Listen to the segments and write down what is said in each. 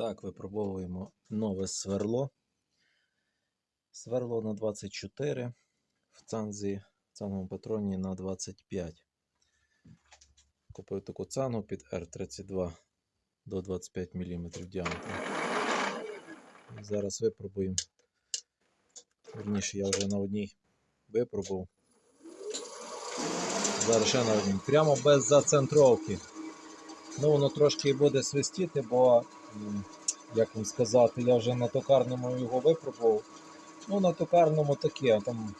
Так, випробовуємо нове сверло. Сверло на 24, в цанзі, в цанговому патроні на 25. Купив таку цангу під R32 до 25 мм діаметру. Зараз випробуємо. Верніше, я вже на одній випробував. Зараз ще на одній. Прямо без зацентровки. Ну, воно трошки буде свистіти, бо, як вам сказати, я вже на токарному його випробував. Ну, на токарному таке, там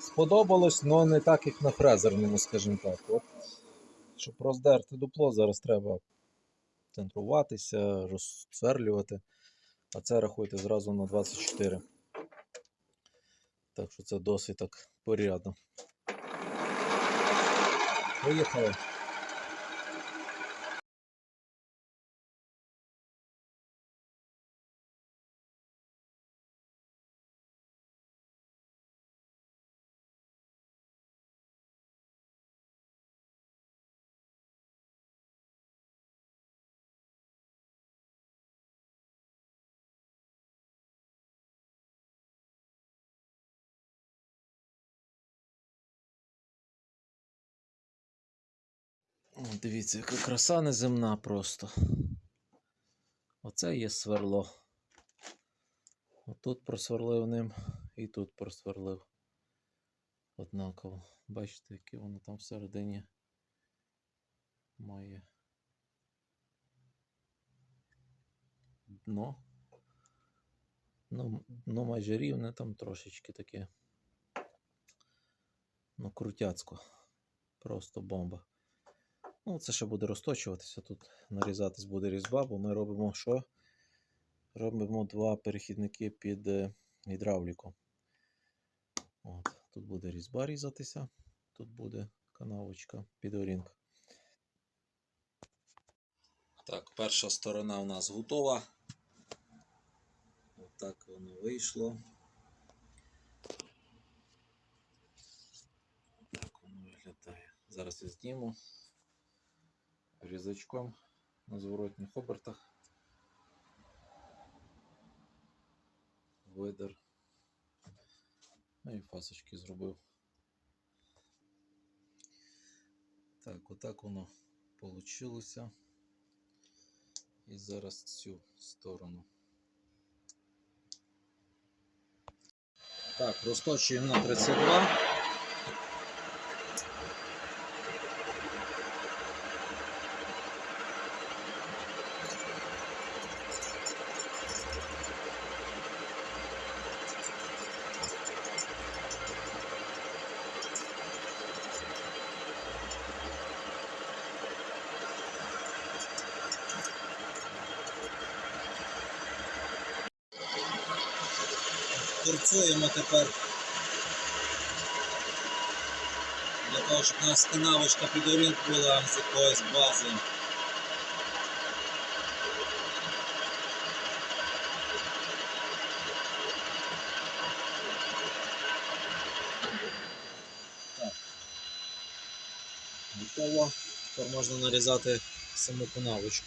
сподобалось, але не так, як на фрезерному, скажімо так. От, щоб роздерти дупло, зараз треба центруватися, розсверлювати. А це рахуйте зразу на 24. Так що це досить так порядно. Поїхали. Дивіться, яка краса неземна просто. Оце є сверло. Отут просверлив ним і тут просверлив. Однаково. Бачите, яке воно там всередині має дно. Ну, дно майже рівне, там трошечки таке. Ну, крутяцько. Просто бомба. Ну, це ще буде розточуватися. Тут нарізатись буде різьба, бо ми робимо що? Робимо два перехідники під е, гідравліку. От, тут буде різьба різатися, тут буде канавочка під орінг. Так, перша сторона у нас готова. Отак воно вийшло. Так воно виглядає. Зараз я зніму різачком на зворотніх обертах. Видер. Ну і фасочки зробив. Так, отак воно получилося. І зараз цю сторону. Так, розточуємо на 32. Торцуємо тепер для того, щоб у нас канавочка під орінг була з якоїсь бази. Так. Готово. Тепер можна нарізати саму канавочку.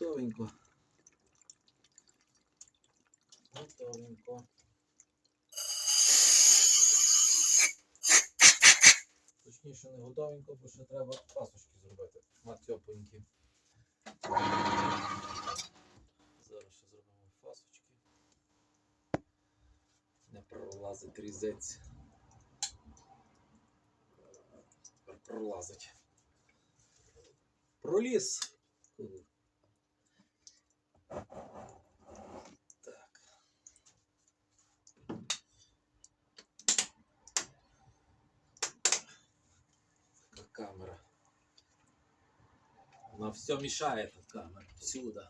Готовенько. Готовенько. Точніше не готовенько, бо ще треба пасочки зробити. Матьопонькі. Зараз ще зробимо фасочки. Не пролазить різець. Пролазить. Проліз. Так. Така камера. Она все мешает, от камера. Всюду.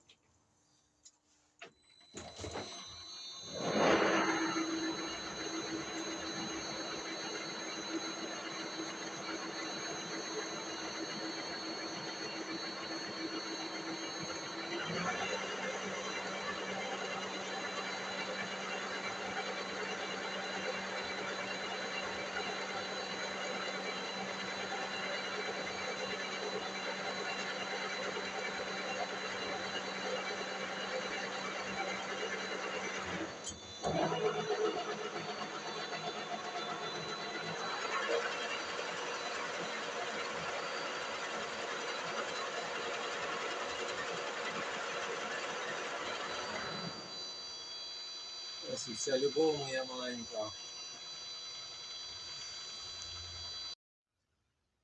Вся любов моя маленька.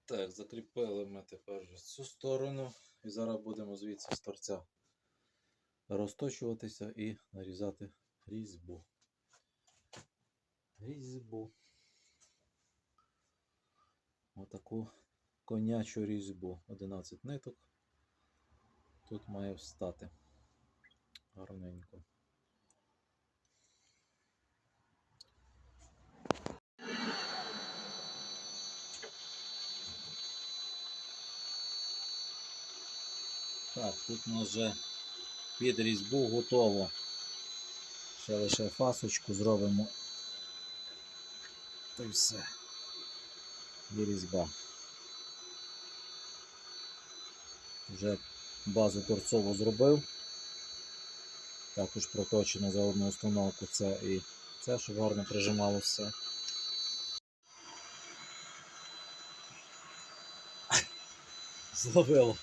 Так, закріпили ми тепер цю сторону. І зараз будемо звідси з торця розточуватися і нарізати різьбу. Різьбу. Отаку конячу різьбу. 11 ниток. Тут має встати. Гарненько. Так, тут у нас вже під різьбу готово. Ще лише фасочку зробимо. Та й все. І різьба. Вже базу торцову зробив. Також проточено за одну установку це і це, щоб гарно прижималося. Зловило.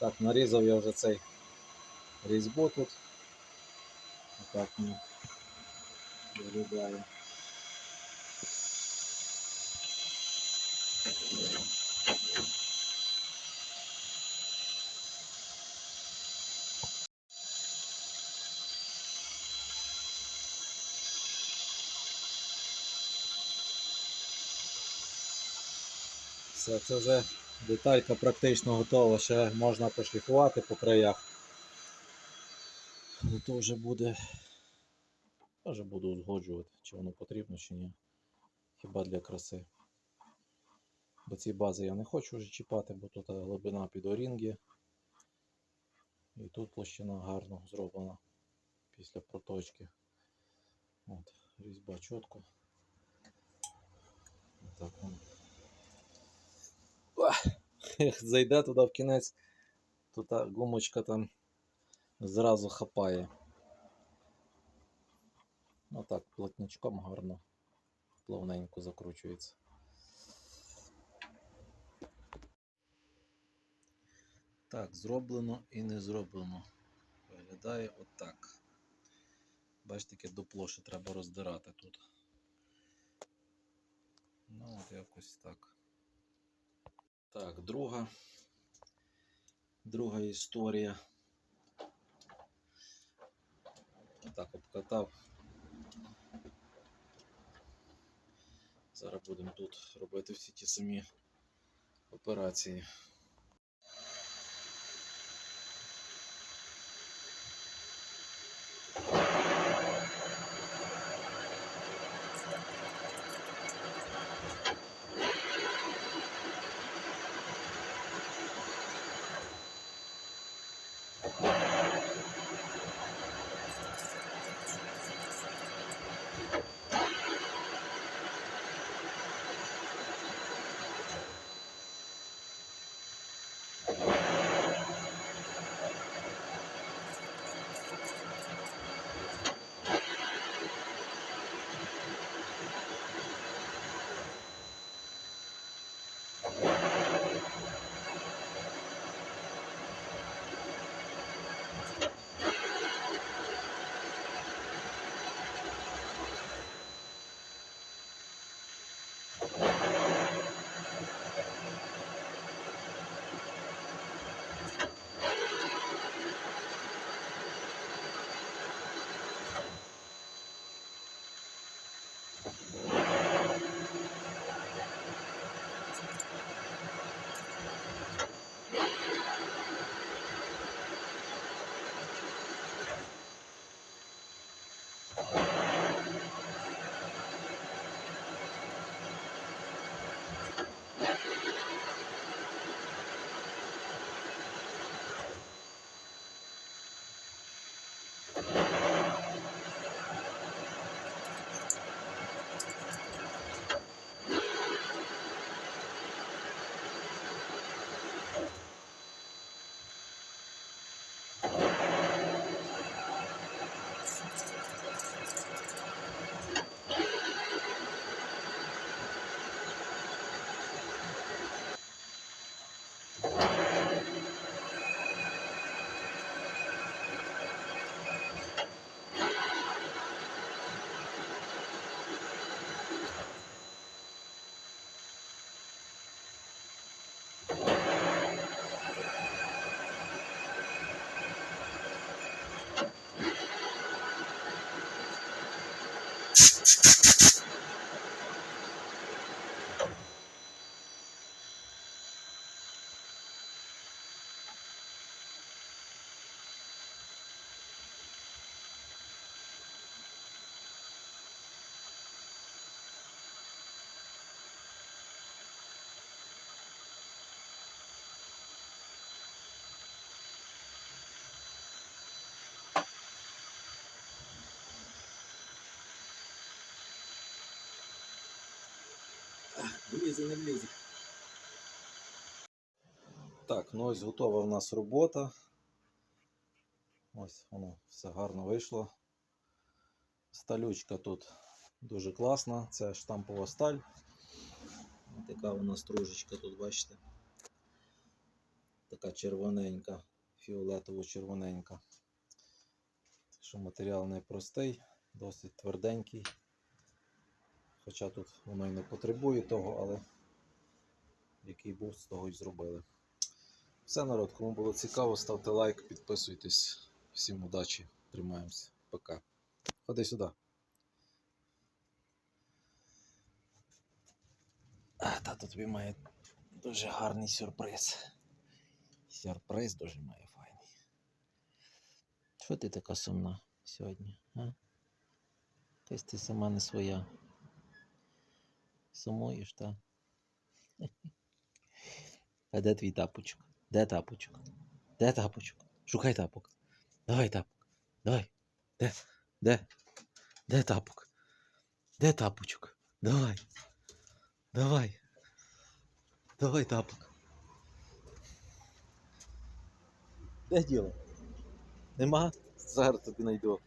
Так, нарізав я вже цей різьбу тут. Отак він виглядає. Все, це вже деталька практично готова, ще можна пошліфувати по краях. Але то вже буде. Вже буду узгоджувати, чи воно потрібно, чи ні. Хіба для краси. Бо ці бази я не хочу вже чіпати, бо тут глибина під орінги. І тут площина гарно зроблена після проточки. От, різьба чітко. Так воно. Зайде туди в кінець, то та гумочка там зразу хапає. Отак, плотничком гарно, плавненько закручується. Так, зроблено і не зроблено. Виглядає отак. Бачите, таке дупло ще треба роздирати тут. Ну, от якось так. Так, друга. Друга історія. Так, обкатав. Зараз будемо тут робити всі ті самі операції. Влізе, не влізе. Так, ну ось готова в нас робота. Ось воно все гарно вийшло. Сталючка тут дуже класна, це штампова сталь. Така вона стружечка тут, бачите. Така червоненька, фіолетово-червоненька. Так що матеріал непростий, досить тверденький. Хоча тут воно і не потребує того, але який був, з того і зробили. Все, народ, кому було цікаво, ставте лайк, підписуйтесь. Всім удачі, тримаємося. Пока. Ходи сюди. А, тато тобі має дуже гарний сюрприз. Сюрприз дуже має файний. Що ти така сумна сьогодні? А? Якась ти сама не своя. Сумуєш, так? А де твій тапочок? Де тапочок? Де тапочок? Шукай тапок. Давай тапок. Давай. Де? Де? Де тапок? Де тапочок? Давай. Давай. Давай тапок. Де діло? Нема? Зараз тобі знайду.